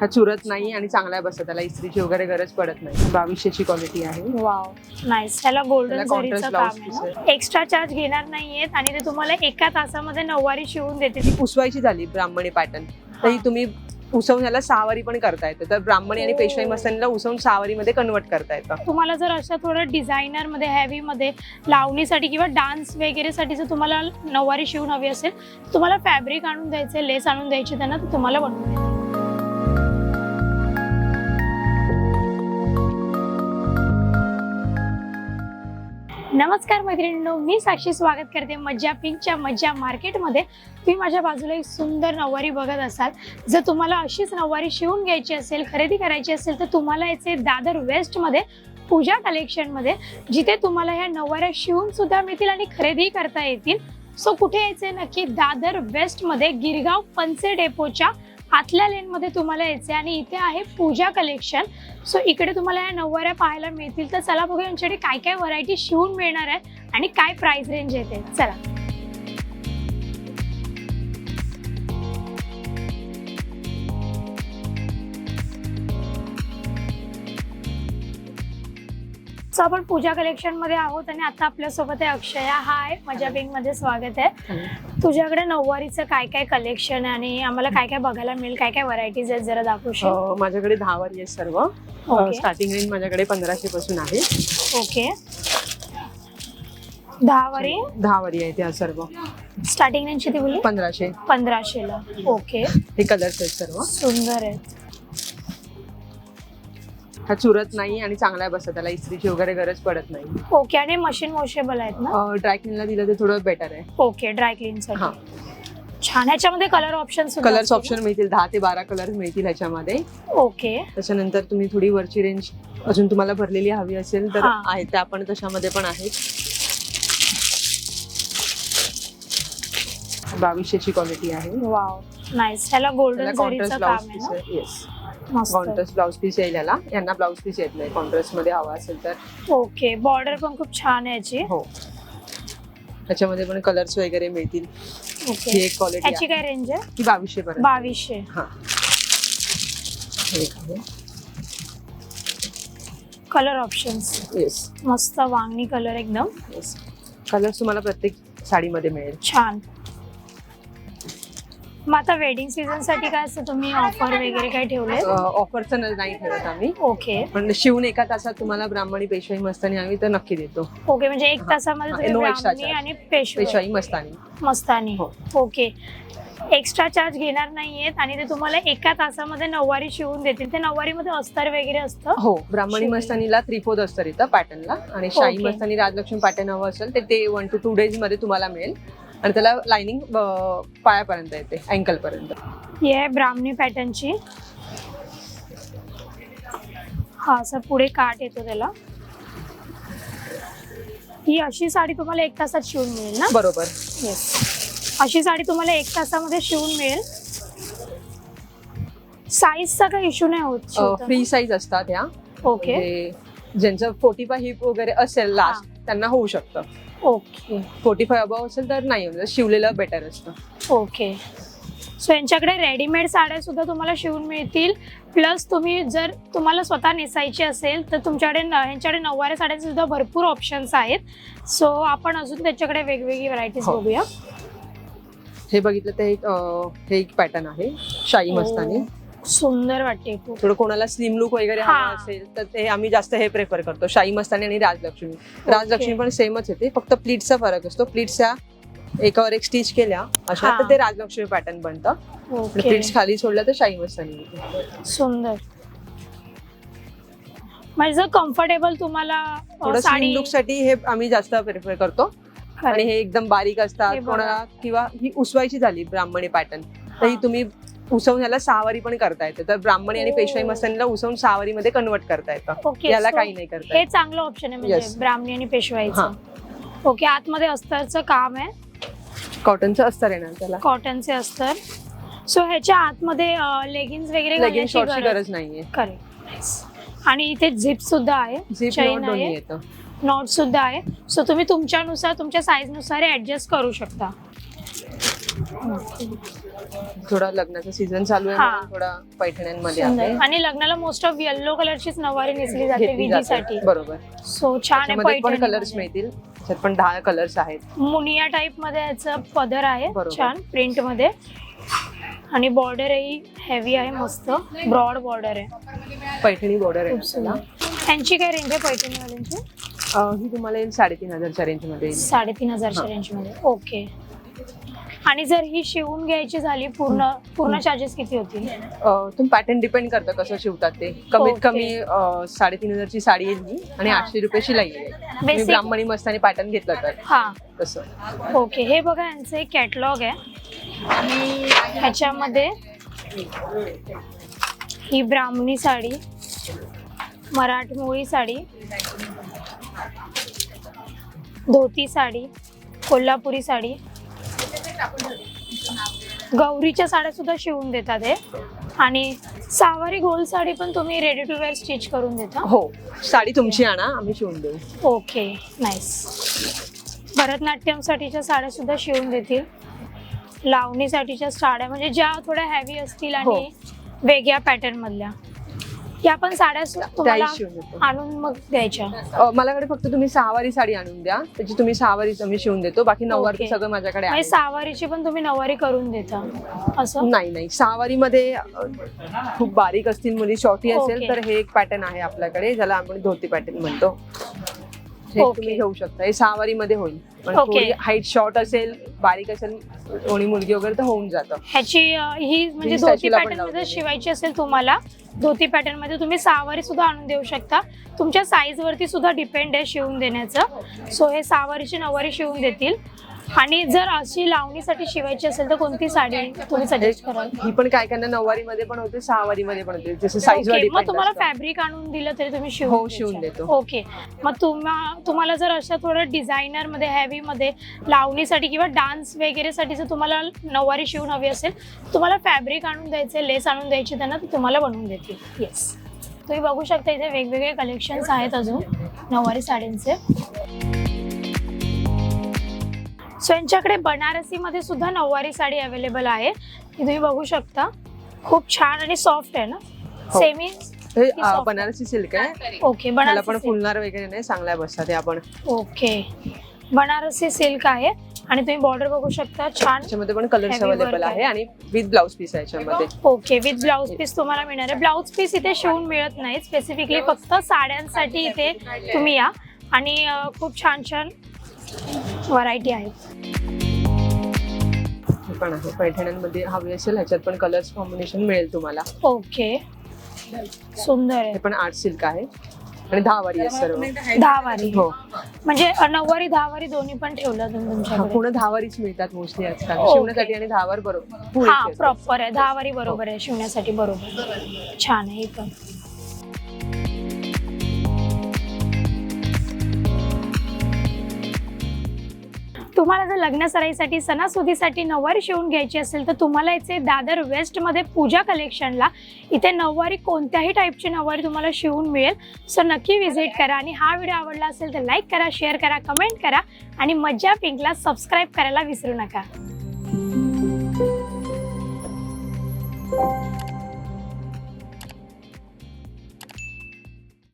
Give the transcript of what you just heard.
हा चुरत नाही आणि चांगला बसत त्याला इस्त्रीची वगैरे गरज पडत नाही. बावीसशेची क्वालिटी आहे. वाव नाईस त्याला गोल्डन त्याला जरीचं contrast काम blouse आहे piece ना? एक्स्ट्रा चार्ज घेणार नाहीयेत आणि ते तुम्हाला एका तासामध्ये नऊवारी शिवून देतील. उसवायची झाली ब्राह्मणी पॅटर्न तर ही. तुम्ही उसवून ह्याला सहावारी पण करता येतं. तर ब्राह्मणी आणि हो. पेशवाई मस्तानीला उसवून सहावारी मध्ये कन्वर्ट करता येतं. तुम्हाला जर अशा थोडं डिझायनरमध्ये हेवी मध्ये लावणीसाठी किंवा डान्स वगैरे साठी जर तुम्हाला नऊवारी शिवून हवी असेल तुम्हाला फॅब्रिक आणून द्यायचे लेस आणून द्यायची त्यांना तर तुम्हाला बनवून देतील. नमस्कार मैत्रिणींनो मी साक्षी स्वागत करते मज्जा पिंकच्या मज्जा मार्केटमध्ये. तुम्ही माझ्या बाजूला एक सुंदर नऊवारी बघत असाल. जर तुम्हाला अशीच नऊवारी शिवून घ्यायची असेल खरेदी करायची असेल तर तुम्हाला याचे दादर वेस्टमध्ये पूजा कलेक्शनमध्ये जिथे तुम्हाला ह्या नऊवाऱ्या शिवून सुद्धा मिळतील आणि खरेदी करता येतील. सो कुठे यायचे नक्की दादर वेस्टमध्ये गिरगाव पंचे डेपोच्या आतल्या लेनमध्ये तुम्हाला यायचे आणि इथे आहे पूजा कलेक्शन. सो इकडे तुम्हाला या नऊवाऱ्या पाहायला मिळतील. तर चला बघूया यांच्याकडे काय काय व्हरायटी शिवून मिळणार आहे आणि काय प्राइस रेंज येते. चला. सो आपण पूजा कलेक्शनमध्ये आहोत आणि आता आपल्यासोबत आहे अक्षया. हाय माझ्या पिंकमध्ये स्वागत आहे. तुझ्याकडे नऊवारीचं काय काय कलेक्शन आहे आणि आम्हाला काय काय बघायला मिळेल काय काय व्हरायटीज आहेत जरा दाखवशील? अं, माझ्याकडे दहा वारी आहे सर्व. स्टार्टिंग रेंज माझ्याकडे पंधराशे पासून आहे. ओके दहा वारी? दहा वारी आहे त्या सर्व. स्टार्टिंग रेंज किती बोलली? पंधराशे. पंधराशे ला ओके हे कलर्स आहेत सर्व. सुंदर आहेत. हा चुरत नाही आणि चांगला बसत त्याला इस्त्रीची वगैरे गरज पडत नाही. ओके आणि मशीन वॉशेबल आहेत ना? ड्रायक्लिनला दिलं तर थोडं बेटर आहे. ओके ड्राय क्लीन हा. छान ह्याच्यामध्ये कलर ऑप्शन कलर्स ऑप्शन मिळतील. दहा ते बारा कलर मिळतील ह्याच्यामध्ये. ओके. त्याच्यानंतर तुम्ही थोडी वरची रेंज अजून तुम्हाला भरलेली हवी असेल तर हा. आहे त्या पण तशामध्ये पण आहेत. बावीसशेची क्वालिटी आहे. वाव नाईस ह्याला गोल्डन जरीचं काम आहे ना? आहे. येस कॉन्ट्रास्ट ब्लाउज पीस येईल याला यांना ब्लाउज पीस येत नाही. कॉन्ट्रास्टमध्ये हवा असेल तर. ओके बॉर्डर पण खूप छान आहे याची. हो. त्याच्यामध्ये पण कलर्स वगैरे मिळतील. ही ओके एक क्वालिटी याची काय रेंज आहे? ती बावीसशे पर्यंत. बावीसशे. हा. कलर ऑप्शन्स येस मस्त वांगणी कलर एकदम. येस कलर्स तुम्हाला प्रत्येक साडीमध्ये मिळेल. छान. मग आता वेडिंग सीझनसाठी काय असतं तुम्ही ऑफर वगैरे काय ठेवले ऑफरचं नाही ठेवत आम्ही. ओके पण शिवून एका तासात तुम्हाला ब्राह्मणी पेशवाई मस्तानी हवी तर नक्की देतो. ओके म्हणजे एक. तासामध्ये तुम्ही no extra ब्राह्मणी charge. आणि पेशवे. पेशवाई मस्तानी. मस्तानी. हो. ओके एक्स्ट्रा चार्ज घेणार नाहीयेत आणि ते तुम्हाला एका तासामध्ये नऊवारी शिवून देतील. ते नऊवारीमध्ये अस्तर वगैरे असतं? हो ब्राह्मणी शिवलेलं. मस्तानीला थ्री फोर्थ असतं इथं पॅटर्नला आणि शाही Okay. मस्तानी राजलक्ष्मी पॅटर्न हवं असेल तर ते वन टू टू डेजमध्ये तुम्हाला मिळेल. आणि त्याला लाइनिंग पायापर्यंत येते अँकल पर्यंत. ही आहे ब्राह्मणी पॅटर्नची हा असं पुढे काट येतो त्याला. ही अशी साडी तुम्हाला एक तासात शिवून मिळेल ना? बरोबर. येस अशी साडी तुम्हाला एक तासामध्ये शिवून मिळेल. साईजचा काही इश्यू नाही होत? फ्री साईज असतात ह्या. ओके म्हणजे ज्यांचं फोर्टी फाय हिप वगैरे असेल लास्ट त्यांना होऊ शकतं. ओके. फोर्टी फाय अबाव असेल तर नाही म्हणजे शिवलेलं बेटर असतं. ओके. सो यांच्याकडे रेडीमेड साड्या सुद्धा तुम्हाला शिवून मिळतील. प्लस तुम्ही जर तुम्हाला स्वतः नेसायची असेल तर तुमच्याकडे न- यांच्याकडे नऊवाऱ्या साड्यांचे सुद्धा भरपूर ऑप्शन्स आहेत. सो आपण अजून त्याच्याकडे वेगवेगळी व्हरायटीज हो. बघूया. हे बघितलं तर एक अं, हे एक पॅटर्न आहे शाही मस्तानी. ओ, सुंदर वाटते खूप थोडं कोणाला स्लिम लुक वगैरे हा. हवा असेल तर ते आम्ही जास्त हे प्रेफर करतो शाही मस्तानी आणि राजलक्ष्मी राजलक्ष्मी पण सेमच येते फक्त प्लीटचा फरक असतो प्लीट्सच्या एकावर एक स्टिच केल्या अशा हा. तर ते राजलक्ष्मी पॅटर्न बनतं ओके प्लीट्स खाली सोडल्या तर शाही मस्तानी येते. सुंदर म्हणजे कम्फर्टेबल तुम्हाला अ, थोडं स्लिम साडी लुकसाठी हे आम्ही जास्त प्रेफर करतो आणि. हे एकदम बारीक असतात हे बघा. कोणाला किंवा ही उसवायची झाली ब्राह्मणी पॅटर्न तर ही हा. तुम्ही उसवून ह्याला सहावारी पण करता येते. तर ब्राह्मणी आणि. पेशवाई मस्तानीला उसवून सहावारी मध्ये कन्वर्ट करता येतं. ओके याला so काही नाही करता हे येत. चांगलं ऑप्शन आहे म्हणजे Yes. ब्राह्मणी आणि पेशवाईचं. ओके आतमध्ये अस्तरचं काम आहे. कॉटनचं अस्तर येणार त्याला. कॉटनचे अस्तर. सो ह्याच्या आतमध्ये लेगिन्स वगैरे लेगिन घालण्याची शॉर्टची गरज गरज नाहीये. करेक्ट आणि इथे झिप सुद्धा आहे. झिप Chain नॉट दोन्ही आहे. येतं. नॉट सुद्धा आहे. सो तुम्ही तुमच्यानुसार तुमच्या साईजनुसार ऍडजस्ट करू शकता. थोडा लग्नाचा सीझन चालू आहे हा. म्हणून थोडा पैठण्यांमध्ये. आहे. आणि लग्नाला मोस्ट ऑफ येल्लो कलरचीच नवारी नेसली जाते घेतली जाते. विधीसाठी. बरोबर. सो छान आहे त्याच्यामध्ये पण कलर्स पैठणी मिळतील. त्याच्यात पण दहा कलर्स आहेत. मुनिया टाइपमध्ये याचं पदर आहे. बरोबर. छान. प्रिंटमध्ये. आणि बॉर्डरही हेवी आहे मस्त. ब्रॉड बॉर्डर आहे. पैठणी बॉर्डर आहे. खूप सुंदर. त्यांची काय रेंज आहे पैठणीवाल्यांची? अं, ही तुम्हाला येईल साडेतीन हजारच्या रेंजमध्ये येईल. साडेतीन हजारच्या हा. रेंजमध्ये. ओके आणि जर ही शिवून घ्यायची झाली पूर्ण पूर्ण चार्जेस किती होतील? अं, तुम्ही पॅटर्न डिपेंड करतं कसं शिवतात ते. कमीत Okay. कमी अं, साडेतीन हजारची साडी येईल ही आणि हा. आठशे रुपये शिलाई येईल तुम्ही Basic- ब्राह्मणी मस्तानी पॅटर्न घेतला तर. हा. तसं. ओके हे बघा यांचं एक कॅटलॉग आहे. आणि ह्याच्यामध्ये ही ब्राह्मणी साडी मराठमोळी साडी धोती साडी कोल्हापुरी साडी गौरीच्या साड्या सुद्धा शिवून देतात हे. आणि सहावारी गोल साडी पण तुम्ही रेडी टू वेअर स्टिच करून देता. हो साडी तुमची आणा आम्ही शिवून देऊ. ओके नाईस भरतनाट्यमसाठीच्या साड्या सुद्धा शिवून देतील. लावणीसाठीच्या साड्या म्हणजे ज्या थोड्या हॅवी असतील आणि हो. वेगळ्या पॅटर्न मधल्या. या पण साड्या शिवून देतो. आणून मग द्यायच्या. अं, माझ्याकडे फक्त तुम्ही सहावारी साडी आणून द्या. त्याची तुम्ही सहावारी आम्ही शिवून देतो. बाकी नऊवार Okay. सगळं माझ्याकडे म्हणजे आहे. सहावारीची पण तुम्ही नऊवारी करून देता. असं? नाही नाही. सहावारी मध्ये खूप बारीक असतील मुली शॉर्टी असेल Okay. तर हे एक पॅटर्न आहे आपल्याकडे. ज्याला आपण धोती पॅटर्न म्हणतो. हे Okay. तुम्ही घेऊ शकता हे सहावारी मध्ये होईल पण Okay. थोडी हाईट शॉर्ट असेल बारीक असेल कोणी मुलगी वगैरे तर होऊन जातं ह्याची अं, ही म्हणजे ही धोती पण पॅटर्नमध्ये लावलेली. शिवायची असेल तुम्हाला धोती पॅटर्नमध्ये तुम्ही सहावारी सुद्धा आणून देऊ शकता तुमच्या साईज वरती सुद्धा डिपेंड आहे शिवून देण्याचं सो हे सहावारीची नऊवारी शिवून देतील आणि जर अशी लावणीसाठी शिवायची असेल तर कोणती साडी तुम्ही सजेस्ट कराल ही पण काय काय नऊवारी मध्ये पण होते सहावारी मध्ये पण होते जसं साईज मग तुम्हाला. फॅब्रिक आणून दिलं तरी तुम्ही हो, शिवून शिवून. देतो. ओके मग तुम्हा तुम्हाला जर अशा थोडं डिझायनरमध्ये हेवी मध्ये लावणीसाठी किंवा डान्स वगैरे साठी जर तुम्हाला नऊवारी शिवून हवी असेल तुम्हाला फॅब्रिक आणून द्यायचे लेस आणून द्यायची त्यांना ते तुम्हाला बनवून देतील येस तुम्ही बघू शकता इथे वेगवेगळे कलेक्शन्स आहेत अजून नऊवारी साड्यांचे सो यांच्याकडे बनारसीमध्ये सुद्धा नऊवारी साडी अवेलेबल आहे. ती तुम्ही बघू शकता. खूप छान आणि सॉफ्ट आहे ना? हो. सेमी हे soft बनारसी सिल्क आहे. ओके त्याला बनारसी पण. फुलणार वगैरे नाही चांगल्या बसतात हे आपण. ओके बनारसी सिल्क आहे. आणि तुम्ही बॉर्डर बघू शकता छान त्याच्यामध्ये पण कलर्स Heavy work अवेलेबल आहे. आहे. आणि विथ ब्लाउज पीस आहे याच्यामध्ये. ओके विथ ब्लाउज पीस तुम्हाला मिळणार आहे. ब्लाउज पीस इथे शिवून मिळत नाही स्पेसिफिकली फक्त साड्यांसाठी इथे तुम्ही या. आणि अं, खूप छान छान व्हरायटी आहेत हे पण आहे. पैठण्यांमध्ये हवी असेल ह्याच्यात पण कलर्स कॉम्बिनेशन मिळेल तुम्हाला. ओके सुंदर आहे. हे पण आर्ट सिल्क आहे. आणि दहा वारी आहे सर्व. दहा वारी. हो. म्हणजे नऊवारी दहा वारी दोन्ही पण ठेवलं तुम्ही हा, तुमच्याकडे. पूर्ण दहा वारीच मिळतात मोस्टली आजकाल. शिवण्यासाठी आणि दहावर बरोबर हा येतात. प्रॉपर आहे. दहा वारी बरोबर आहे. शिवण्यासाठी बरोबर छान आहे हे पण. तुम्हाला जर लग्न सराईसाठी सणासुदीसाठी नऊवारी शिवून घ्यायची असेल तर तुम्हाला इथे दादर वेस्टमध्ये पूजा कलेक्शनला इथे नऊवारी कोणत्याही टाईपची नऊवारी तुम्हाला शिवून मिळेल. सो नक्की व्हिजिट करा आणि हा व्हिडिओ आवडला असेल तर लाईक करा शेअर करा कमेंट करा आणि मज्जा पिंकला सबस्क्राईब करायला विसरू नका.